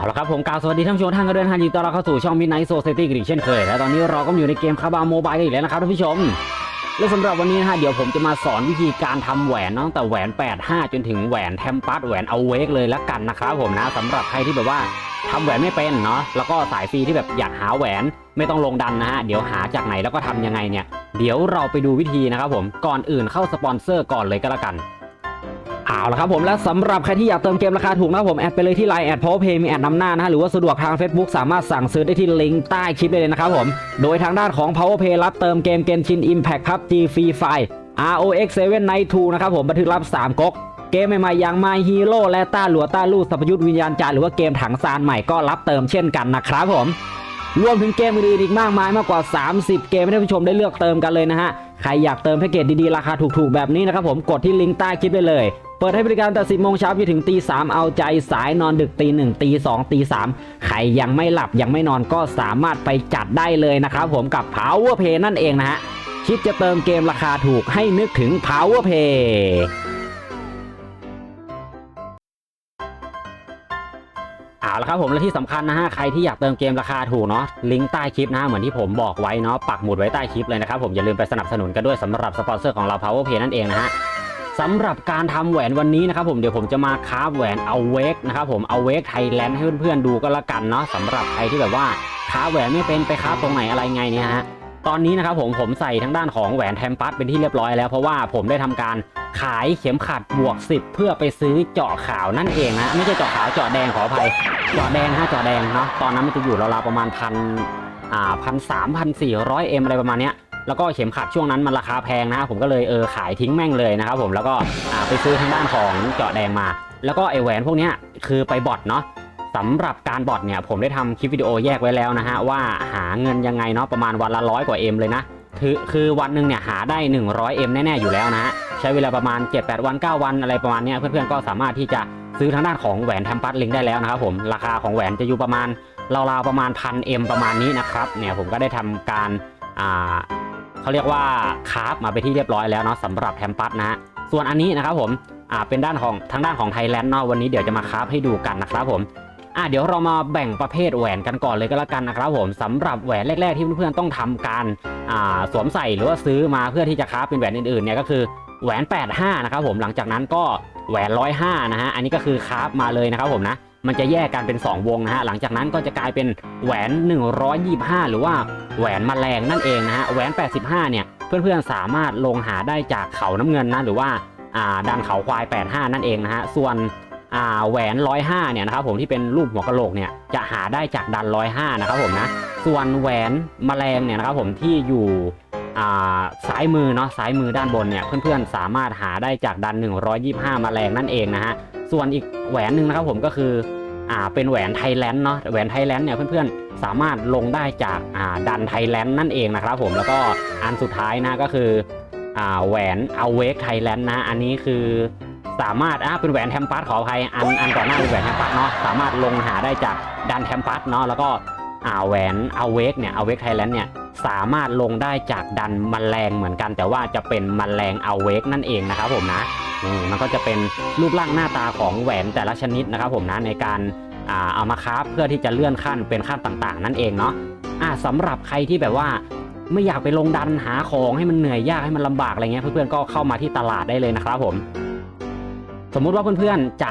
เอาละครับผมกล่าวสวัสดีท่านผู้ชมท่านก็เดินทางยินดีต้อนรับเข้าสู่ช่อง Midnight Society กันอีกเช่นเคยและตอนนี้เราก็อยู่ในเกมคาบาโมบายกันอีกแล้วนะครับท่านผู้ชม และสำหรับวันนี้นะฮะเดี๋ยวผมจะมาสอนวิธีการทำแหวนตั้งแต่แหวน 85 จนถึงแหวนแทมปัสแหวนเอาเวกเลยละกันนะครับผมนะสำหรับใครที่แบบว่าทำแหวนไม่เป็นเนาะแล้วก็สายฟรีที่แบบอยากหาแหวนไม่ต้องลงดันนะฮะเดี๋ยวหาจากไหนแล้วก็ทำยังไงเนี่ย เดี๋ยวเราไปดูวิธีนะครับผมก่อนอื่นเข้าสปอนเซอร์ก่อนเลยก็แล้วกัน เอาละครับผมและสำหรับใครที่อยากเติมเกมราคาถูกนะผมแอดไปเลยที่ Line แอด Power Pay มีแอดนำหน้านะฮะหรือว่าสะดวกทาง Facebook สามารถสั่งซื้อได้ที่ลิงก์ใต้คลิปได้เลยนะครับผม โดยทางด้านของ Power Pay รับเติมเกมเกนชิน Impact ครับ G Free Fire ROX 7 Night 2นะครับผมบันทึกรับ3ก๊กเกมใหม่ๆอย่าง My Hero และต้าหลัวต้าลู่สัพยุทธวิญญาณจาร์หรือว่าเกมถังซานใหม่ก็รับเติมเช่นกันนะครับผมรวมถึงเกมอื่นๆอีกมากมายมากกว่า 30 เกมให้ท่านผู้ชมได้เลือกเติมกันเลยนะฮะ ใครอยากเติมแพ็กเกจดีๆ ราคาถูกๆ แบบนี้นะครับผมกดที่ลิงก์ใต้คลิปได้เลย เปิดให้บริการแต่10โมงเช้าจนถึงตี3เอาใจสายนอนดึกตี1ตี2ตี3ใครยังไม่หลับยังไม่นอนก็สามารถไปจัดได้เลยนะครับผมกับ Power play นั่นเองนะฮะคิดจะเติมเกมราคาถูกให้นึกถึง Power play เอาละครับผมและที่สำคัญนะฮะใครที่อยากเติมเกมราคาถูกเนาะลิงก์ใต้คลิปนะเหมือนที่ผมบอกไว้เนาะปักหมุดไว้ใต้คลิปเลยนะครับผมอย่าลืมไปสนับสนุนกันด้วยสำหรับสปอนเซอร์ของเรา Power play นั่นเองนะฮะ สำหรับการทำแหวนวันนี้นะครับผมเดี๋ยวผมจะมาคาฟแหวนเอาเวกนะครับผมเอาเวกไทยแลนด์ให้เพื่อนๆดูก็แล้วกันเนาะสำหรับใครที่แบบว่าคาฟแหวนไม่เป็นไปคาฟตรงไหนอะไรไงเนี่ยฮะตอนนี้นะครับผมผมใส่ทั้งด้านของแหวนแทมปัสเป็นที่เรียบร้อยแล้วเพราะว่าผมได้ทำการขายเข็มขัดบวก 10 เพื่อไปซื้อเจาะขาวนั่นเองนะไม่ใช่เจาะขาวเจาะแดงขออภัยเจาะแดงฮะเจาะแดงเนาะตอนนั้นมันจะอยู่ราวๆประมาณพันอ่าพันสามพันสี่ร้อยเอ็มอะไรประมาณเนี้ย แล้วก็เข็มขัดช่วงนั้นมันราคาแพงนะผมก็เลยเออขายทิ้งแม่งเลยนะครับผมแล้วก็ไปซื้อทางด้านของเจาะแดงมา แล้วก็ไอแหวนพวกนี้คือไปบอทเนาะสำหรับการบอทเนี่ยผมได้ทำคลิปวิดีโอแยกไว้แล้วนะฮะว่าหาเงินยังไงเนาะประมาณวันละร้อยกว่าเอ็มเลยนะคือคือวันหนึ่งเนี่ยหาได้ 100 m แน่ๆอยู่แล้วนะฮะใช้เวลาประมาณ 7-8 วัน 9 วันอะไรประมาณนี้เพื่อนๆก็สามารถที่จะซื้อทางด้านของแหวนแทมปัสลิงได้แล้วนะครับผมราคาของแหวนจะอยู่ประมาณราวๆประมาณพันเอ็มประมาณนี้นะครับเนี่ยผมก็ได้ทำการอ่า เขาเรียกว่าคราฟมาไปที่เรียบร้อยแล้วเนาะสำหรับแทมปัสนะฮะส่วนอันนี้นะครับผมอ่าเป็นด้านของทางด้านของไทยแลนด์เนาะวันนี้เดี๋ยวจะมาคราฟให้ดูกันนะครับผมอ่าเดี๋ยวเรามาแบ่งประเภทแหวนกันก่อนเลยก็แล้วกันนะครับผมสำหรับแหวนแรก ๆ ที่เพื่อนๆต้องทำการอ่าสวมใส่หรือว่าซื้อมาเพื่อที่จะคราฟเป็นแหวนอื่นๆเนี่ยก็คือแหวน 85 นะครับผมหลังจากนั้นก็แหวน 105 นะฮะอันนี้ก็คือคราฟมาเลยนะครับผมนะ มันจะแยกกันเป็น 2 วงนะฮะ หลังจากนั้นก็จะกลายเป็นแหวน 125 หรือว่าแหวนมแมลงนั่นเองนะฮะ แหวน 85 เนี่ย เพื่อนๆ สามารถลงหาได้จากเขาน้ำเงินนะ หรือว่าอ่าดันเขาควาย 85 นั่นเองนะฮะ ส่วนอ่าแหวน 105 เนี่ยนะครับผมที่เป็นรูปหัวกะโหลกเนี่ย จะหาได้จากดัน 105 นะครับผมนะ ส่วนแหวนมแมลงเนี่ยนะครับผมที่อยู่ ซ้ายมือเนาะซ้ายมือด้านบนเนี่ยเพื่อนๆสามารถหาได้จากดัน 125 มาแรงนั่นเองนะฮะส่วนอีกแหวนหนึ่งนะครับผมก็คืออ่าเป็นแหวนไทยแลนด์เนาะแหวนไทยแลนด์เนี่ยเพื่อนๆสามารถลงได้จากอ่าดันไทยแลนด์นั่นเองนะครับผมแล้วก็อันสุดท้ายนะก็คืออ่าแหวนเอาเวกไทยแลนด์นะอันนี้คือสามารถอ่าเป็นแหวนแทมปัสขออภัยอันอันก่อนหน้าเป็นแหวนแทมปัสเนาะสามารถลงหาได้จากดันแทมปัสเนาะแล้วก็ อ่าแหวนเอาเวกเนี่ยเอาเวกไทยแลนด์เนี่ยสามารถลงได้จากดันมแมลงเหมือนกัน แต่ว่าจะเป็นมแมลงเอาเวกนั่นเองนะครับผมนะนี่มันก็จะเป็นรูปร่างหน้าตาของแหวนแต่ละชนิดนะครับผมนะในการอาเอามาคราฟเพื่อที่จะเลื่อนขั้นเป็นขั้นต่างๆ นั่นเองเนาะอ่าสำหรับใครที่แบบว่าไม่อยากไปลงดันหาของให้มันเหนื่อยยากให้มันลำบากอะไรเงี้ยเพื่อนๆก็เข้ามาที่ตลาดได้เลยนะครับผม สมมุติว่าเพื่อนๆจะ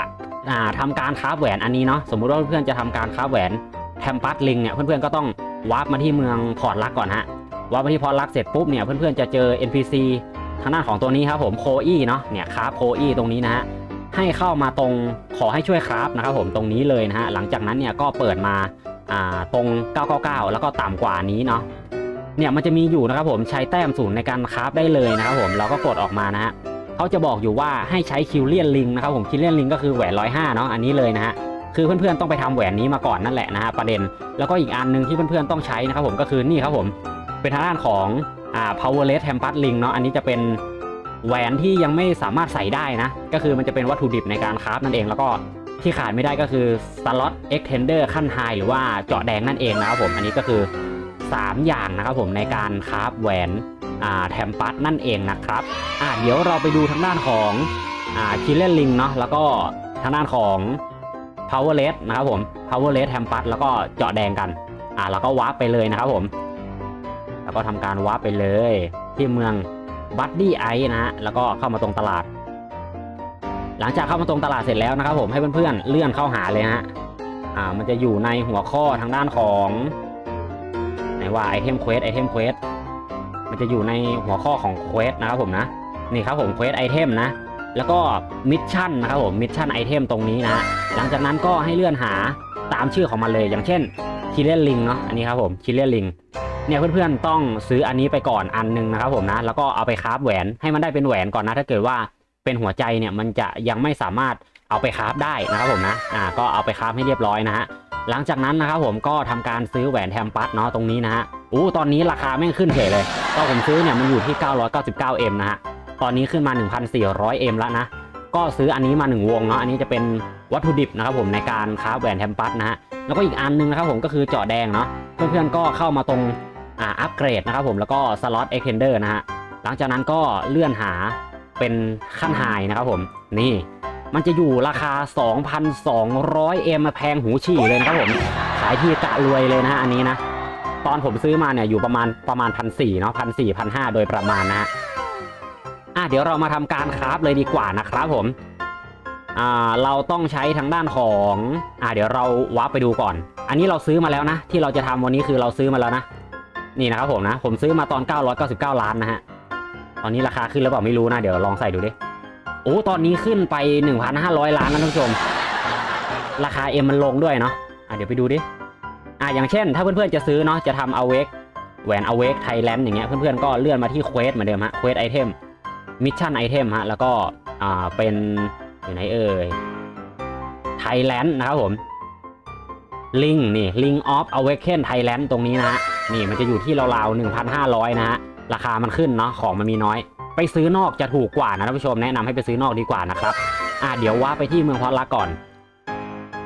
อ่าทำการคราฟแหวนอันนี้เนาะสมมุติว่าเพื่อนๆจะทำการคราฟแหวน แทมปัสลิงเนี่ยเพื่อนๆก็ต้องวาร์ปมาที่เมืองพอร์ตลักก่อนฮะวาร์ปมาที่พอร์ตลักเสร็จปุ๊บเนี่ยเพื่อนๆจะเจอ NPC ทางด้านของตัวนี้ครับผมโคอี้เนาะเนี่ยคราฟโคอี้ตรงนี้นะฮะให้เข้ามาตรงขอให้ช่วยคราฟนะครับผมตรงนี้เลยนะฮะหลังจากนั้นเนี่ยก็เปิดมาอ่าตรง 999 แล้วก็ต่ำกว่านี้เนาะเนี่ยมันจะมีอยู่นะครับผมใช้แต้มศูนย์ในการคราฟได้เลยนะครับผมเราก็กดออกมานะฮะเขาจะบอกอยู่ว่าให้ใช้คิวเลียนลิงนะครับผมคิวเลียนลิงก็คือแหวน105เนาะอันนี้เลยนะฮะ คือเพื่อนๆต้องไปทำแหวนนี้มาก่อนนั่นแหละนะฮะประเด็น แล้วก็อีกอันหนึ่งที่เพื่อนๆต้องใช้นะครับผมก็คือนี่ครับผมเป็นทางด้านของอ่า powerless tempest ring เนาะอันนี้จะเป็นแหวนที่ยังไม่สามารถใส่ได้นะ ก็คือมันจะเป็นวัตถุดิบในการคราฟนั่นเอง แล้วก็ที่ขาดไม่ได้ก็คือ slot extender ขั้น high หรือว่าเจาะแดงนั่นเองนะครับผมอันนี้ก็คือ 3 อย่างนะครับผมในการคราฟแหวนอ่าแทมปัสนั่นเองนะครับอ่าเดี๋ยวเราไปดูทางด้านของอ่าคิเลนลิงเนาะแล้วก็ทางด้านของ power red นะครับผม power red แฮมปัสแล้วก็เจาะแดงกันอ่าแล้วก็วาร์ปไปเลยนะครับผม แล้วก็ทำการวาร์ปไปเลย ที่เมืองบัตดี้ไอนะฮะแล้วก็เข้ามาตรงตลาด หลังจากเข้ามาตรงตลาดเสร็จแล้วนะครับผมให้เพื่อนๆเลื่อนเข้าหาเลยฮะอ่ามันจะอยู่ในหัวข้อทางด้านของไหนว่าไอเทมเควสไอเทมเควสมันจะอยู่ในหัวข้อของเควสนะครับผมนะนี่ครับผมเควสไอเทมนะ แล้วก็มิชชั่นนะครับผมมิชชั่นไอเทมตรงนี้นะ ลังจากนั้นก็ให้เลื่อนหาตามชื่อของมันเลย อย่างเช่นคิเลนลิงเนาะอันนี้ครับผมคิเลนลิงเนี่ยเพื่อนๆต้องซื้ออันนี้ไปก่อนอันหนึงนะครับผมนะแล้วก็เอาไปคราฟแหวนให้มันได้เป็นแหวนก่อนนะ ถ้าเกิดว่าเป็นหัวใจเนี่ยมันจะยังไม่สามารถเอาไปคราฟได้นะครับผมนะอ่าก็เอาไปคราฟให้เรียบร้อยนะฮะหลังจากนั้นนะครับผมก็ทำการซื้อแหวนแทมปัสเนาะตรงนี้นะฮะอู้ตอนนี้ราคาแม่งขึ้นเฉยเลย ก็ผมซื้อเนี่ยมันอยู่ที่ 999M นะฮะตอนนี้ขึ้นมา 1,400M แล้วนะ ก็ซื้ออันนี้มา 1 วงเนาะอันนี้จะเป็นวัตถุดิบนะครับผมในการคราฟแหวนแทมปัสนะฮะแล้วก็อีกอันนึงนะครับผมก็คือเจาะแดงเนาะเพื่อนๆก็เข้ามาตรงอ่าอัปเกรดนะครับผมแล้วก็สล็อตเอ็กเทนเดอร์นะฮะหลังจากนั้นก็เลื่อนหาเป็นขั้นไฮนะครับผมนี่มันจะอยู่ราคา 2,200M แพงหูฉี่เลยนะครับผมขายที่กะรวยเลยนะฮะอันนี้นะตอนผมซื้อมาเนี่ยอยู่ประมาณประมาณพันสี่เนาะพันสี่พันห้าโดยประมาณนะฮะอะ เดี๋ยวเรามาทำการคราฟเลยดีกว่านะครับผมอ่าเราต้องใช้ทางด้านของอ่าเดี๋ยวเราวับไปดูก่อน อันนี้เราซื้อมาแล้วนะ ที่เราจะทำวันนี้คือเราซื้อมาแล้วนะ นี่นะครับผมนะ ผมซื้อมาตอน 999 ล้านนะฮะ ตอนนี้ราคาขึ้นแล้วเปล่าไม่รู้นะ เดี๋ยวลองใส่ดูดิโอ้ตอนนี้ขึ้นไป 1,500 ล้านนะท่านผู้ชม ราคาเอ็มมันลงด้วยเนาะอะเดี๋ยวไปดูดิอะอย่างเช่น ถ้าเพื่อนๆจะซื้อเนาะจะทำเอาเวกแหวนเอาเวกไทยแลนด์อย่างเงี้ยเพื่อนๆก็เลื่อนมาที่เควสเหมือนเดิมฮะเควสไอเทม มิชชั่นไอเทมฮะแล้วก็อ่าเป็นอยู่ไหนเอ่ยไทยแลนด์นะครับผมลิงนี่ลิงออฟอเวกเคนไทยแลนด์ตรงนี้นะฮะนี่มันจะอยู่ที่ราวๆ1,500 นะฮะราคามันขึ้นเนาะของมันมีน้อย ไปซื้อนอกจะถูกกว่านะท่านผู้ชมแนะนำให้ไปซื้อนอกดีกว่านะครับอ่าเดี๋ยวว่าไปที่เมืองพอดลักก่อน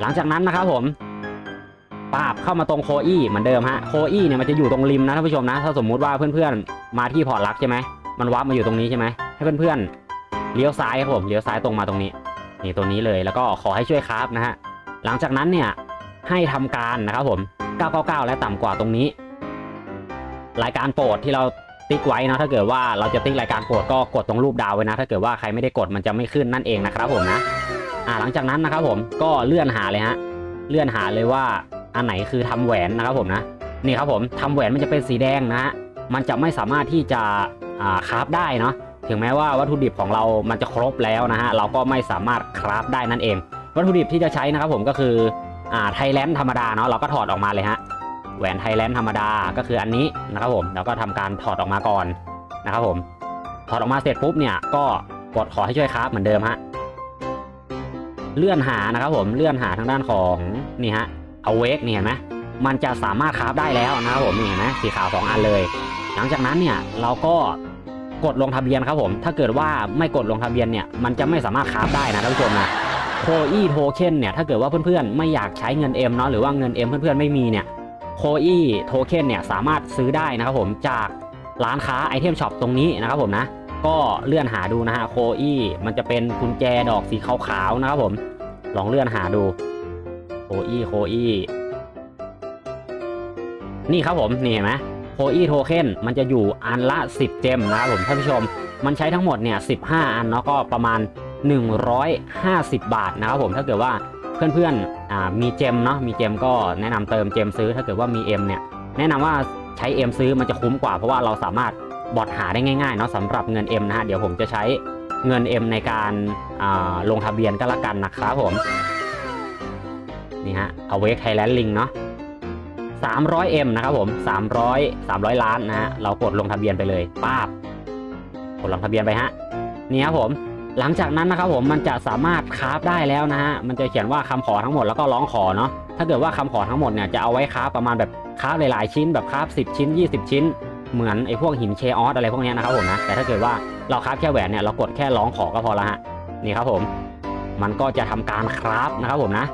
หลังจากนั้นนะครับผมปาบเข้ามาตรงโคอี้เหมือนเดิมฮะโคอี้เนี่ยมันจะอยู่ตรงริมนะท่านผู้ชมนะ ถ้าสมมุติว่าเพื่อนๆมาที่พอร์ตลักใช่ไหมมันวับมาอยู่ตรงนี้ใช่ไหม ให้เพื่อนๆเลี้ยวซ้ายครับผมเลี้ยวซ้ายตรงมาตรงนี้นี่ตัวนี้เลยแล้วก็ขอให้ช่วยคราฟนะฮะหลังจากนั้นเนี่ยให้ทำการนะครับผม999 และต่ำกว่าตรงนี้ รายการโปรดที่เราติ๊กไว้นะถ้าเกิดว่าเราจะติ๊กรายการโปรดก็กดตรงรูปดาวไว้นะ ถ้าเกิดว่าใครไม่ได้กดมันจะไม่ขึ้นนั่นเองนะครับผมนะอ่าหลังจากนั้นนะครับผมก็เลื่อนหาเลยฮะเลื่อนหาเลยว่าอันไหนคือทำแหวนนะครับผมนะนี่ครับผมทำแหวนมันจะเป็นสีแดงนะฮะมันจะไม่สามารถที่จะอ่าคราฟได้เนาะ ถึงแม้ว่าวัตถุดิบของเรามันจะครบแล้วนะฮะเราก็ไม่สามารถคราฟได้นั่นเอง วัตถุดิบที่จะใช้นะครับผมก็คืออ่าไทยแลนด์ธรรมดาเนาะเราก็ถอดออกมาเลยฮะแหวนไทยแลนด์ธรรมดาก็คืออันนี้นะครับผมเราก็ทำการถอดออกมาก่อนนะครับผมถอดออกมาเสร็จปุ๊บเนี่ยก็กดขอให้ช่วยคราฟเหมือนเดิมฮะเลื่อนหานะครับผมเลื่อนหาทางด้านของนี่ฮะเอาเวกนี่เห็นไหมมันจะสามารถคราฟได้แล้วนะครับผมนี่เห็นไหมสีขาวสองอันเลย หลังจากนั้นเนี่ยเราก็ กดลงทะเบียนครับผม ถ้าเกิดว่าไม่กดลงทะเบียนเนี่ย มันจะไม่สามารถคราฟได้นะท่านผู้ชมนะโคอี้โทเค็นเนี่ย ถ้าเกิดว่าเพื่อนๆ ไม่อยากใช้เงิน M เนาะ หรือว่าเงิน M เพื่อนๆ ไม่มีเนี่ย โคอี้โทเค็นเนี่ย สามารถซื้อได้นะครับผมจากร้านค้าไอเทมช็อปตรงนี้นะครับผมนะ ก็เลื่อนหาดูนะฮะ โคอี้มันจะเป็นกุญแจดอกสีขาวๆ นะครับผม ลองเลื่อนหาดู โคอี้ โคอี้ นี่ครับผม นี่เห็นไหม โคอี้โทเค็นมันจะอยู่อันละ 10 เจมนะครับผมท่านผู้ชม มันใช้ทั้งหมดเนี่ย15 อันเนาะก็ประมาณ 150 บาทนะครับผมถ้าเกิดว่าเพื่อนๆมีเจมเนาะมีเจมก็แนะนำเติมเจมซื้อถ้าเกิดว่ามี M เนี่ยแนะนำว่าใช้ M ซื้อมันจะคุ้มกว่าเพราะว่าเราสามารถบอทหาได้ง่ายๆเนาะสำหรับเงิน M นะฮะเดี๋ยวผมจะใช้เงิน M ในการาลงทะเบียนก็แล้วกันนะครับผมนี่ฮะ Awake Thailand Link เนาะ 300M นะครับผม300 300 ล้านนะฮะเรากดลงทะเบียนไปเลยป้าบกดลงทะเบียนไปฮะนี่ครับผมหลังจากนั้นนะครับผมมันจะสามารถคราฟได้แล้วนะฮะมันจะเขียนว่าคำขอทั้งหมดแล้วก็ร้องขอเนาะถ้าเกิดว่าคำขอทั้งหมดเนี่ยจะเอาไว้คราฟประมาณแบบคราฟหลายๆชิ้นแบบคราฟ10 ชิ้น 20 ชิ้น เหมือนไอ้พวกหินเคออสอะไรพวกนี้นะครับผมนะแต่ถ้าเกิดว่าเราคราฟแค่แหวนเนี่ยเรากดแค่ร้องขอก็พอละฮะนี่ครับผม มันก็จะทำการคราฟนะครับผมนะ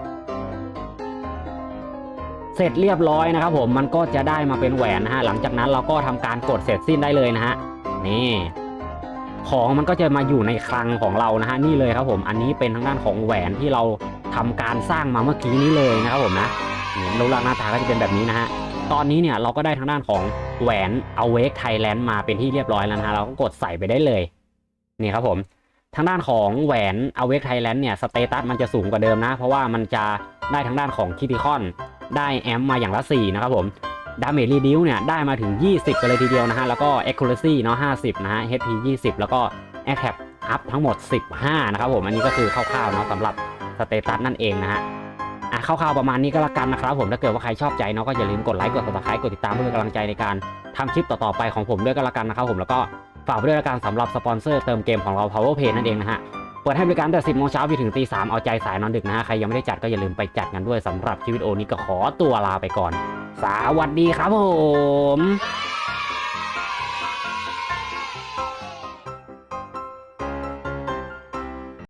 เสร็จเรียบร้อยนะครับผมมันก็จะได้มาเป็นแหวนนะฮะหลังจากนั้นเราก็ทำการกดเสร็จสิ้นได้เลยนะฮะนี่ของมันก็จะมาอยู่ในคลังของเรานะฮะนี่เลยครับผมอันนี้เป็นทางด้านของแหวนที่เราทำการสร้างมาเมื่อกี้นี้เลยนะครับผมนะนี่รูปร่างหน้าตาก็จะเป็นแบบนี้นะฮะตอนนี้เนี่ยเราก็ได้ทางด้านของแหวน Awake Thailand มาเป็นที่เรียบร้อยแล้วนะฮะเราก็กดใส่ไปได้เลยนี่ครับผมทางด้านของแหวน Awake Thailand เนี่ยสเตตัสมันจะสูงกว่าเดิมนะ เพราะว่ามันจะได้ทางด้านของคิติคอน ได้แอมมาอย่างละ 4 นะครับผมดาเมจรีดิวเนี่ยได้มาถึง 20กันเลยทีเดียวนะฮะ แล้วก็ Accuracy เนาะ50 นะฮะ HP 20 แล้วก็ Attack Up ทั้งหมด 15 นะครับผม อันนี้ก็คือคร่าวๆเนาะสำหรับสเตตัสนั่นเองนะฮะอะคร่าวๆประมาณนี้ก็แล้วกันนะครับผมถ้าเกิดว่าใครชอบใจเนาะก็อย่าลืมกดไลค์กด subscribe กดติดตามเพื่อเป็นกำลังใจในการทำคลิปต่อๆไปของผมด้วยก็แล้วกันนะครับผมแล้วก็ฝากด้วยละกันสำหรับสปอนเซอร์เติมเกมของเรา Power Play นั่นเองนะฮะ เปิดให้บริการตั้งแต่10โมงเช้าไปถึงตี3เอาใจสายนอนดึกนะฮะ ใครยังไม่ได้จัดก็อย่าลืมไปจัดกันด้วยสำหรับชีวิตโอนี้ก็ขอตัวลาไปก่อน สวัสดีครับผม